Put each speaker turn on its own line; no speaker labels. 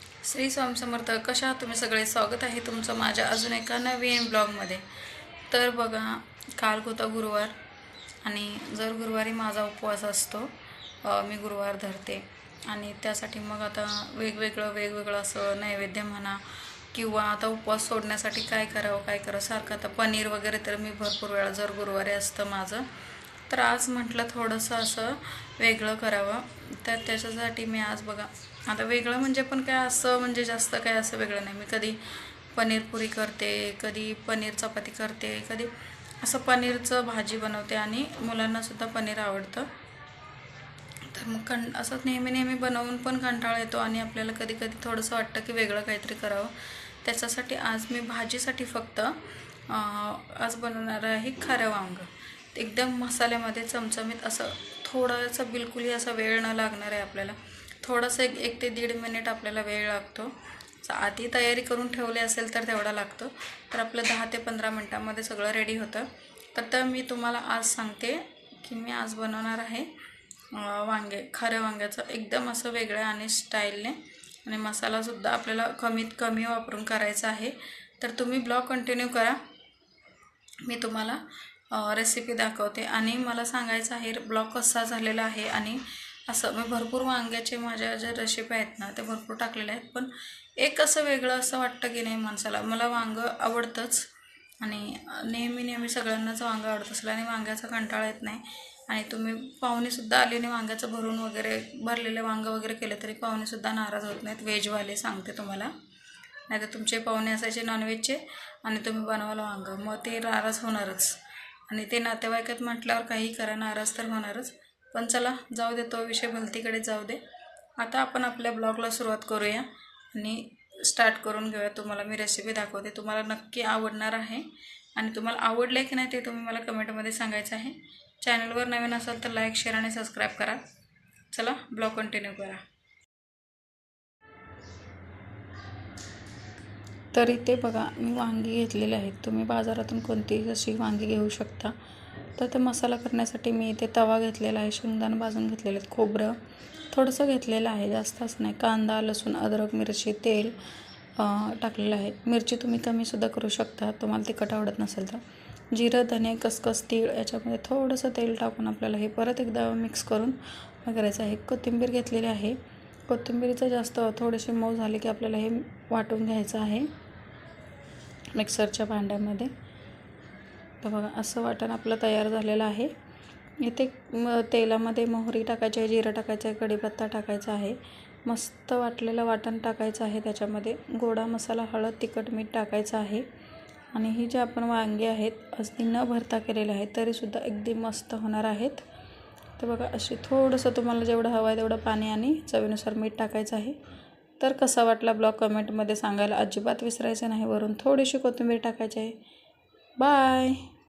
श्री स्वामी समर्थ कशा तुम्ही सगळे? स्वागत आहे तुमचं माझ्या अजून एका नवीन ब्लॉगमध्ये. तर बघा काल होता गुरुवार आणि जर गुरुवारी माझा उपवास असतो मी गुरुवार धरते. आणि त्यासाठी मग आता वेगवेगळं वेगवेगळं असं नैवेद्य म्हणा किंवा आता उपवास सोडण्यासाठी काय करावं काय करावं? सारखं आता पनीर वगैरे तर मी भरपूर वेळा जर गुरुवारी असतं माझं तर आज म्हटलं थोडंसं असं वेगळं करावं. तर त्याच्यासाठी मी आज बघा आता वेगळं म्हणजे पण काय असं म्हणजे जास्त काय असं वेगळं नाही. मी कधी पनीर पुरी करते कधी पनीर चपाती करते कधी असं पनीरचं भाजी बनवते आणि मुलांनासुद्धा पनीर आवडतं. तर मग कं असं नेहमी नेहमी बनवून पण कंटाळा येतो आणि आपल्याला कधी कधी थोडंसं वाटतं की वेगळं काहीतरी करावं. त्याच्यासाठी आज मी भाजीसाठी फक्त आज बनवणार आहे खारं वांग. एकदम मसाल्यामध्ये चमचमीत असं थोडंसं बिलकुलही असा वेळ न लागणार आहे आपल्याला. थोडंसं एक एक ते दीड मिनिट आपल्याला वेळ लागतो. आधी तयारी करून ठेवली असेल तर तेवढा लागतो. तर आपलं दहा ते पंधरा मिनटामध्ये सगळं रेडी होतं. तर तर मी तुम्हाला आज सांगते की मी आज बनवणार आहे वांगे खऱ्या वांग्याचं एकदम असं वेगळं आणि स्टाईलने. आणि मसालासुद्धा आपल्याला कमीत कमी वापरून करायचा आहे. तर तुम्ही ब्लॉग कंटिन्यू करा. मी तुम्हाला रेसिपी दाखवते. आणि मला सांगायचं आहे ब्लॉक कसा झालेला आहे आणि असं मी भरपूर वांग्याचे माझ्या ज्या रेसिपी आहेत ना ते भरपूर टाकलेले आहेत. पण एक असं वेगळं असं वाटतं की नाही माणसाला. मला वांगं आवडतंच. आणि नेहमी नेहमी सगळ्यांनाच वांगं आवडत असेल आणि वांग्याचा कंटाळा येत नाही. आणि तुम्ही पाहुणेसुद्धा आले आणि वांग्याचं भरून वगैरे भरलेले वांगं वगैरे केलं तरी पाहुणेसुद्धा नाराज होत नाहीत. व्हेजवाले सांगते तुम्हाला. नाही तर तुमचे पाहुणे असायचे नॉनव्हेजचे आणि तुम्ही बनवाल वांगं. मग ते नाराज होणारच. आणि ते नातेवाईकात म्हटल्यावर काही करा नाराज तर होणारच. पण चला जाऊ दे तो विषय भलतीकडे जाऊ दे. आता आपण आपल्या ब्लॉगला सुरुवात करूया आणि स्टार्ट करून घेऊया. तुम्हाला मी रेसिपी दाखवते. तुम्हाला नक्की आवडणार आहे. आणि तुम्हाला आवडले की नाही ते तुम्ही मला कमेंटमध्ये सांगायचं आहे. चॅनलवर नवीन असाल तर लाईक शेअर आणि सबस्क्राईब करा. चला ब्लॉग कंटिन्यू करा. तर इथे बघा मी वांगी घेतलेली आहेत. तुम्ही बाजारातून कोणतीही अशी वांगी घेऊ शकता. तर ते मसाला करण्यासाठी मी इथे तवा घेतलेला आहे शेंगदाणा भाजून घेतलेले आहेत खोबरं थोडंसं घेतलेलं आहे जास्त असं नाही. कांदा लसूण अद्रक मिरची तेल टाकलेलं आहे. मिरची तुम्ही कमीसुद्धा करू शकता तुम्हाला तिखट आवडत नसेल तर. जिरं धने कसकस तीळ याच्यामध्ये थोडंसं तेल टाकून आपल्याला हे परत एकदा मिक्स करून करायचं आहे. कोथिंबीर घेतलेली आहे. कोथिंबीरीचं जास्त थोडेसे मऊ झाले की आपल्याला हे वाटून घ्यायचं आहे. मिक्सरच्या भांड्यामध्ये. तर बघा असं वाटण आपलं तयार झालेलं आहे. इथे तेलामध्ये मोहरी टाकायची आहे जिरं टाकायचं आहे कढीपत्ता टाकायचा आहे. मस्त वाटलेलं वाटण टाकायचं आहे त्याच्यामध्ये. गोडा मसाला हळद तिखट मीठ टाकायचं आहे. आणि ही जे आपण वांगी आहेत अगदी न भरता केलेले आहेत तरीसुद्धा अगदी मस्त होणार आहेत. तर बघा अशी थोडंसं तुम्हाला जेवढं हवं आहे तेवढं पाणी आणि चवीनुसार मीठ टाकायचं आहे. तर कसा वाटला ब्लॉग कमेंटमध्ये सांगायला अजिबात विसरायचं नाही. वरून थोडीशी कोथिंबीर टाकायची आहे. बाय.